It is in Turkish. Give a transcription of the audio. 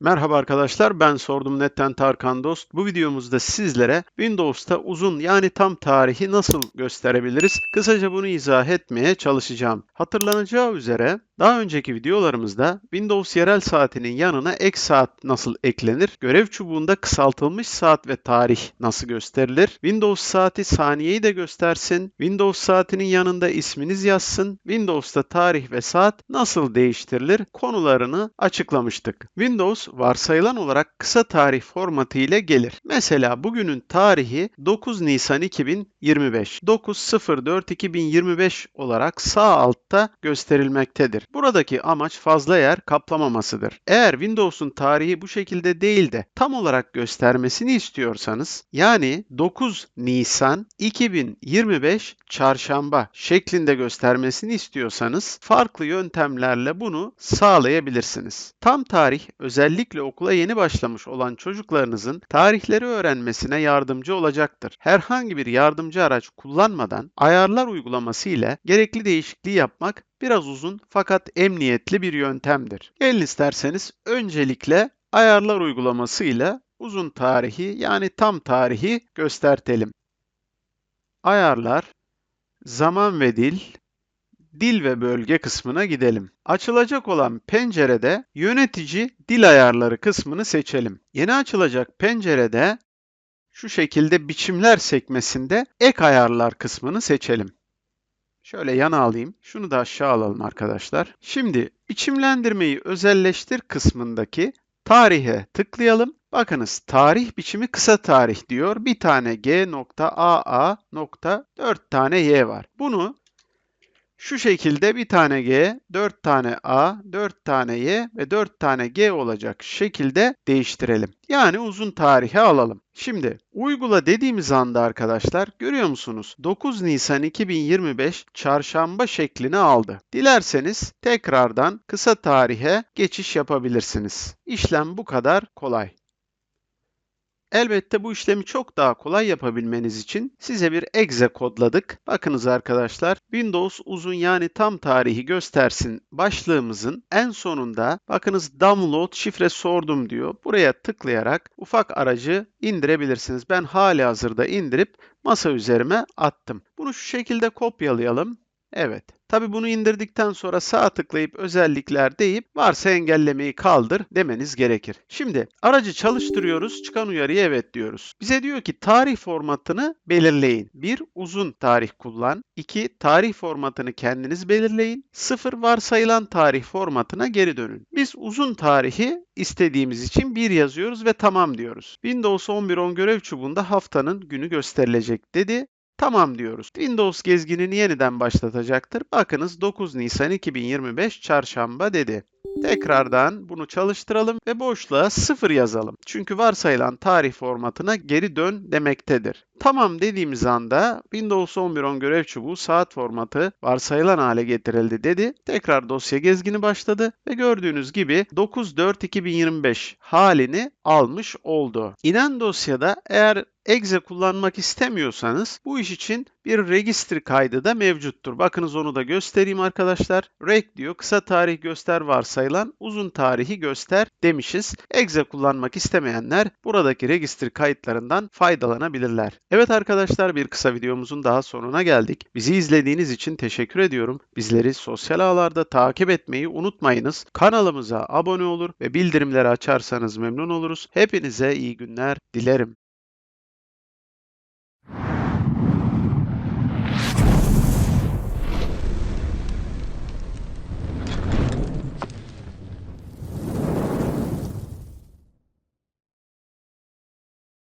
Merhaba arkadaşlar, ben Sordum Net'ten Tarkan Dost. Bu videomuzda sizlere Windows'ta uzun yani tam tarihi nasıl gösterebiliriz? Kısaca bunu izah etmeye çalışacağım. Hatırlanacağı üzere daha önceki videolarımızda Windows yerel saatinin yanına ek saat nasıl eklenir? Görev çubuğunda kısaltılmış saat ve tarih nasıl gösterilir? Windows saati saniyeyi de göstersin. Windows saatinin yanında isminiz yazsın. Windows'ta tarih ve saat nasıl değiştirilir? Konularını açıklamıştık. Windows varsayılan olarak kısa tarih formatı ile gelir. Mesela bugünün tarihi 9 Nisan 2025. 9.04.2025 olarak sağ altta gösterilmektedir. Buradaki amaç fazla yer kaplamamasıdır. Eğer Windows'un tarihi bu şekilde değil de tam olarak göstermesini istiyorsanız yani 9 Nisan 2025 çarşamba şeklinde göstermesini istiyorsanız farklı yöntemlerle bunu sağlayabilirsiniz. Tam tarih özellikle okula yeni başlamış olan çocuklarınızın tarihleri öğrenmesine yardımcı olacaktır. Herhangi bir yardımcı araç kullanmadan ayarlar uygulaması ile gerekli değişikliği yapmak biraz uzun fakat emniyetli bir yöntemdir. Gelin isterseniz öncelikle ayarlar uygulaması ile uzun tarihi yani tam tarihi göstertelim. Ayarlar, zaman ve dil, dil ve bölge kısmına gidelim. Açılacak olan pencerede yönetici dil ayarları kısmını seçelim. Yeni açılacak pencerede şu şekilde biçimler sekmesinde ek ayarlar kısmını seçelim. Şöyle yana alayım. Şunu da aşağı alalım arkadaşlar. Şimdi biçimlendirmeyi özelleştir kısmındaki tarihe tıklayalım. Bakınız tarih biçimi kısa tarih diyor. Bir tane G nokta AA nokta 4 tane Y var. Bunu şu şekilde bir tane G, 4 tane A, 4 tane Y ve 4 tane G olacak şekilde değiştirelim. Yani uzun tarihe alalım. Şimdi uygula dediğimiz anda arkadaşlar görüyor musunuz? 9 Nisan 2025 çarşamba şeklini aldı. Dilerseniz tekrardan kısa tarihe geçiş yapabilirsiniz. İşlem bu kadar kolay. Elbette bu işlemi çok daha kolay yapabilmeniz için size bir exe kodladık. Bakınız arkadaşlar Windows uzun yani tam tarihi göstersin başlığımızın en sonunda bakınız download şifre sordum diyor. Buraya tıklayarak ufak aracı indirebilirsiniz. Ben hali hazırda indirip masa üzerime attım. Bunu şu şekilde kopyalayalım. Evet. Tabi bunu indirdikten sonra sağ tıklayıp özellikler deyip varsa engellemeyi kaldır demeniz gerekir. Şimdi aracı çalıştırıyoruz. Çıkan uyarıya evet diyoruz. Bize diyor ki tarih formatını belirleyin. 1. Uzun tarih kullan. 2. Tarih formatını kendiniz belirleyin. 0. Varsayılan tarih formatına geri dönün. Biz uzun tarihi istediğimiz için 1 yazıyoruz ve tamam diyoruz. Windows 11.10 görev çubuğunda haftanın günü gösterilecek dedi. Tamam diyoruz. Windows gezginini yeniden başlatacaktır. Bakınız 9 Nisan 2025 çarşamba dedi. Tekrardan bunu çalıştıralım ve boşluğa 0 yazalım. Çünkü varsayılan tarih formatına geri dön demektedir. Tamam dediğimiz anda Windows 11.10 görev çubuğu saat formatı varsayılan hale getirildi dedi. Tekrar dosya gezgini başladı ve gördüğünüz gibi 9.4.2025 halini almış oldu. İnen dosyada eğer exe kullanmak istemiyorsanız bu iş için bir registry kaydı da mevcuttur. Bakınız onu da göstereyim arkadaşlar. Reg diyor kısa tarih göster varsayılan uzun tarihi göster demişiz. Exe kullanmak istemeyenler buradaki registry kayıtlarından faydalanabilirler. Evet arkadaşlar bir kısa videomuzun daha sonuna geldik. Bizi izlediğiniz için teşekkür ediyorum. Bizleri sosyal ağlarda takip etmeyi unutmayınız. Kanalımıza abone olur ve bildirimleri açarsanız memnun oluruz. Hepinize iyi günler dilerim.